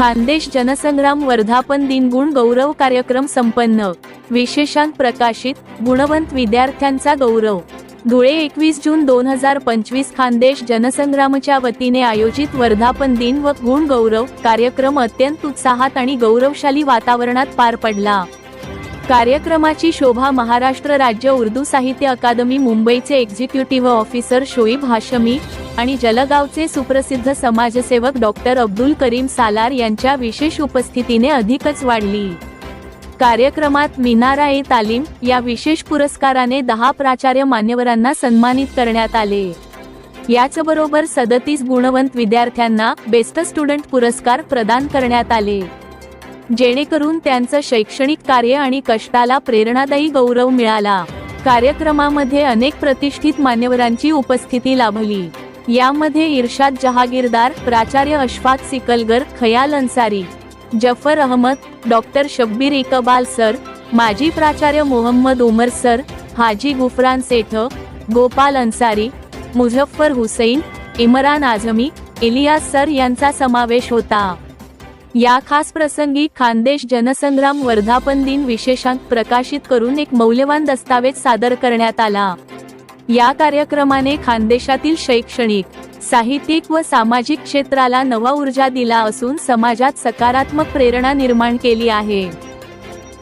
खानदेश जनसंग्राम वर्धापन दिन गुण गौरव कार्यक्रम संपन्न. विशेषांक प्रकाशित. गुणवंत विद्यार्थ्यांचा गौरव. धुळे एकवीस जून दोन हजार पंचवीस खानदेश जनसंग्रामच्या वतीने आयोजित वर्धापन दिन व गुण गौरव कार्यक्रम अत्यंत उत्साहात आणि गौरवशाली वातावरणात पार पडला. कार्यक्रमाची शोभा महाराष्ट्र राज्य उर्दू साहित्य अकादमी मुंबईचे एक्झिक्युटिव्ह ऑफिसर शोईब हाशमी आणि जलगावचे सुप्रसिद्ध समाजसेवक डॉक्टर अब्दुल करीम सालार यांच्या विशेष उपस्थितीने अधिकच वाढली. कार्यक्रमात मिनारा ए तालीम या विशेष पुरस्काराने दहा प्राचार्य मान्यवरांना सन्मानित करण्यात आले. याचबरोबर सदतीस गुणवंत विद्यार्थ्यांना बेस्ट स्टुडंट पुरस्कार प्रदान करण्यात आले. जेणेकरून त्यांचं शैक्षणिक कार्य आणि कष्टाला प्रेरणादायी गौरव मिळाला. कार्यक्रमामध्ये अनेक प्रतिष्ठित मान्यवरांची उपस्थिती लाभली. यामध्ये इर्शाद जहागीरदार प्राचार्य अशफाक सिकलगर खयाल अन्सारी जफर अहमद डॉक्टर शब्बीर इकबाल सर माजी प्राचार्य मोहम्मद उमर सर हाजी गुफरान सेठ गोपाल अन्सारी मुझफ्फर हुसैन इमरान आझमी इलियास सर यांचा समावेश होता. या खास प्रसंगी खानदेश जनसंग्राम वर्धापन दिन विशेषांक प्रकाशित करून एक मौल्यवान दस्तावेज सादर करण्यात आला. या कार्यक्रमाने खानदेशातील शैक्षणिक साहित्यिक व सामाजिक क्षेत्राला नवा ऊर्जा दिला असून समाजात सकारात्मक प्रेरणा निर्माण केली आहे.